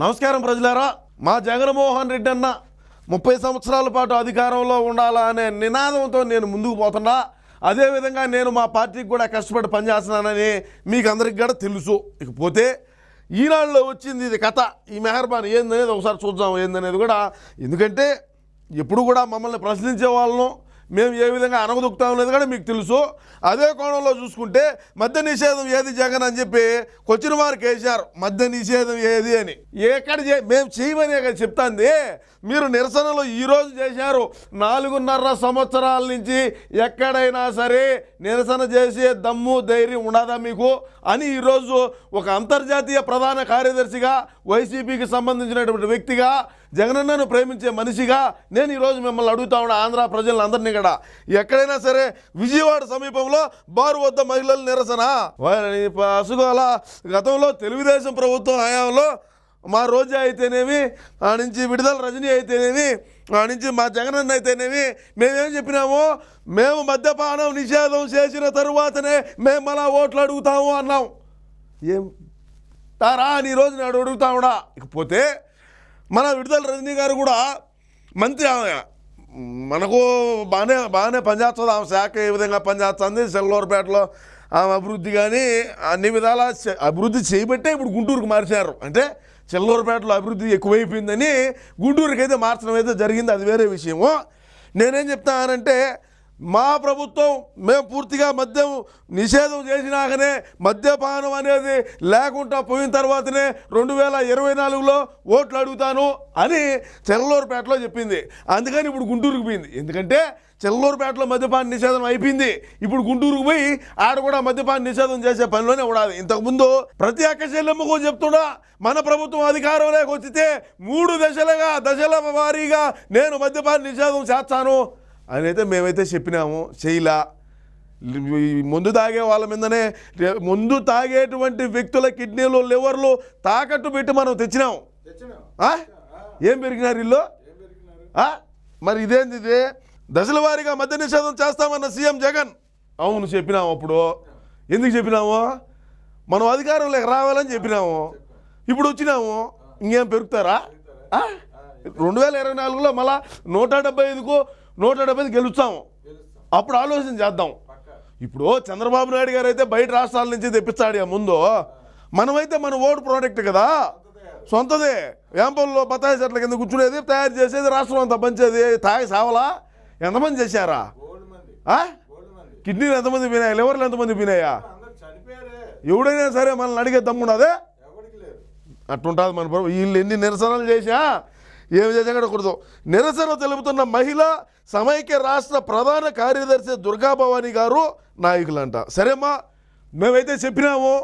నమస్కారం ప్రజలారా. మా జగన్మోహన్ రెడ్డి అన్న ముప్పై సంవత్సరాల పాటు అధికారంలో ఉండాలా అనే నినాదంతో నేను ముందుకు పోతున్నా. అదేవిధంగా నేను మా పార్టీకి కూడా కష్టపడి పనిచేస్తున్నానని మీకు అందరికి కూడా తెలుసు. ఇకపోతే ఈనాడులో వచ్చింది ఇది కథ. ఈ మెహర్బాన్ ఏందనేది ఒకసారి చూద్దాం ఏందనేది కూడా. ఎందుకంటే ఎప్పుడు కూడా మమ్మల్ని ప్రశ్నించే వాళ్ళను మేము ఏ విధంగా అనగదొక్కుతాం అనేది కానీ మీకు తెలుసు. అదే కోణంలో చూసుకుంటే మద్య నిషేధం ఏది జగన్ అని చెప్పి కొచ్చిన వారికి వేశారు మద్య నిషేధం ఏది అని. ఎక్కడ మేము చేయమని చెప్తాంది. మీరు నిరసనలు ఈరోజు చేశారు. నాలుగున్నర సంవత్సరాల నుంచి ఎక్కడైనా సరే నిరసన చేసే దమ్ము ధైర్యం ఉండదా మీకు? అని ఈరోజు ఒక అంతర్జాతీయ ప్రధాన కార్యదర్శిగా వైసీపీకి సంబంధించినటువంటి వ్యక్తిగా జగనన్నను ప్రేమించే మనిషిగా నేను ఈరోజు మిమ్మల్ని అడుగుతా ఉన్నా ఆంధ్ర ప్రజలందరినీ కూడా. ఎక్కడైనా సరే విజయవాడ సమీపంలో బారు వద్ద మహిళల నిరసన. వారి అసుగోల గతంలో తెలుగుదేశం ప్రభుత్వం హయాంలో మా రోజా అయితేనేమి ఆ నుంచి విడుదల రజనీ అయితేనేమి ఆ నుంచి మా జగనన్న అయితేనేమి మేమేం చెప్పినాము మేము మద్యపానం నిషేధం చేసిన తరువాతనే మేము అలా ఓట్లు అడుగుతాము అన్నాం. ఏం తారా అని ఈరోజు నేను అడుగుతాముడా ఇకపోతే మన విడుదల రజనీ గారు కూడా మంత్రి మనకు బాగానే బాగానే పనిచేస్తుంది. ఆమె శాఖ ఏ విధంగా పనిచేస్తుంది? సెల్లూరుపేటలో ఆమె అభివృద్ధి కానీ అన్ని విధాల అభివృద్ధి చేయబట్టే ఇప్పుడు గుంటూరుకు మార్చారు అంటే చెల్లూరుపేటలో అభివృద్ధి ఎక్కువైపోయిందని గుంటూరుకి అయితే మార్చడం అయితే జరిగింది. అది వేరే విషయము. నేనేం చెప్తానంటే మా ప్రభుత్వం మేము పూర్తిగా మద్యం నిషేధం చేసినాకనే మద్యపానం అనేది లేకుండా పోయిన తర్వాతనే రెండు వేల ఇరవై నాలుగులో ఓట్లు అడుగుతాను అని చెల్లూరుపేటలో చెప్పింది. అందుకని ఇప్పుడు గుంటూరుకు పోయింది. ఎందుకంటే చెల్లూరుపేటలో మద్యపాన నిషేధం అయిపోయింది. ఇప్పుడు గుంటూరుకు పోయి ఆడ కూడా మద్యపాన నిషేధం చేసే పనిలోనే ఉండాలి. ఇంతకుముందు ప్రతి అక్క చెల్లెమ్మకు చెప్తున్నా మన ప్రభుత్వం అధికారంలోకి వచ్చితే మూడు దశలుగా దశల వారీగా నేను మద్యపాన నిషేధం చేస్తాను. అని అయితే మేమైతే చెప్పినాము చేయలా ముందు తాగే వాళ్ళ మీదనే ముందు తాగేటువంటి వ్యక్తుల కిడ్నీలు లివర్లు తాకట్టు పెట్టి మనం తెచ్చినాము ఏం పెరిగినారు ఇల్లు? మరి ఇదేంది ఇది? దశల వారీగా మద్య నిషేధం చేస్తామన్న సీఎం జగన్. అవును చెప్పినాము అప్పుడు. ఎందుకు చెప్పినాము? మనం అధికారంలోకి రావాలని చెప్పినాము. ఇప్పుడు వచ్చినాము. ఇంకేం పెరుగుతారా? రెండు వేల ఇరవై నాలుగులో మళ్ళా నూట డెబ్బై ఐదుకు నూట డెబ్బై గెలుస్తాము అప్పుడు ఆలోచన చేద్దాం. ఇప్పుడు చంద్రబాబు నాయుడు గారు అయితే బయట రాష్ట్రాల నుంచి తెప్పిస్తాడు ముందు. మనమైతే మన ఓటు ప్రోడక్ట్ కదా. సొంతదే. వేంపల్లో బత్తాయి చెట్ల కింద కూర్చునేది తయారు చేసేది రాష్ట్రం అంతా పంచేది. తాగి సావలా? ఎంతమంది చేశారా? కిడ్నీలు ఎంతమంది పోయినాయా? లివర్లు ఎంతమంది పోయినాయా? ఎవడైనా సరే మనల్ని అడిగే దమ్మున్నదే అట్టుంటుంది మన ప్రభు వీళ్ళు ఎన్ని నిరసనలు చేశా ఏమి చేసా కూడా నిరసన తెలుపుతున్న మహిళ సమైక్య రాష్ట్ర ప్రధాన కార్యదర్శి దుర్గాభవాని గారు నాయకులంట. సరేమ్మా మేమైతే చెప్పినాము.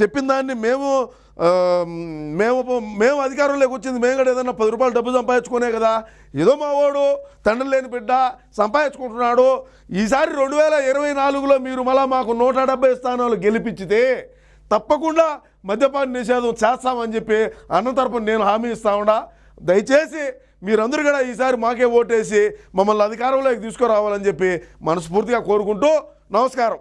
చెప్పిన దాన్ని మేము మేము మేము అధికారంలోకి వచ్చింది మేము కూడా ఏదన్నా పది రూపాయలు డబ్బు సంపాదించుకునే కదా. ఏదో మా వాడు తండ్రి లేని బిడ్డ సంపాదించుకుంటున్నాడు. ఈసారి రెండు వేల ఇరవై నాలుగులో మీరు మళ్ళీ మాకు నూట డెబ్బై స్థానాలు గెలిపించితే తప్పకుండా మద్యపాన నిషేధం చేస్తామని చెప్పి అన్న తరపున నేను హామీ ఇస్తా ఉండా దయచేసి మీరందరూ కూడా ఈసారి మాకే ఓటేసి మమ్మల్ని అధికారంలోకి తీసుకురావాలని చెప్పి మనస్ఫూర్తిగా కోరుకుంటూ నమస్కారం.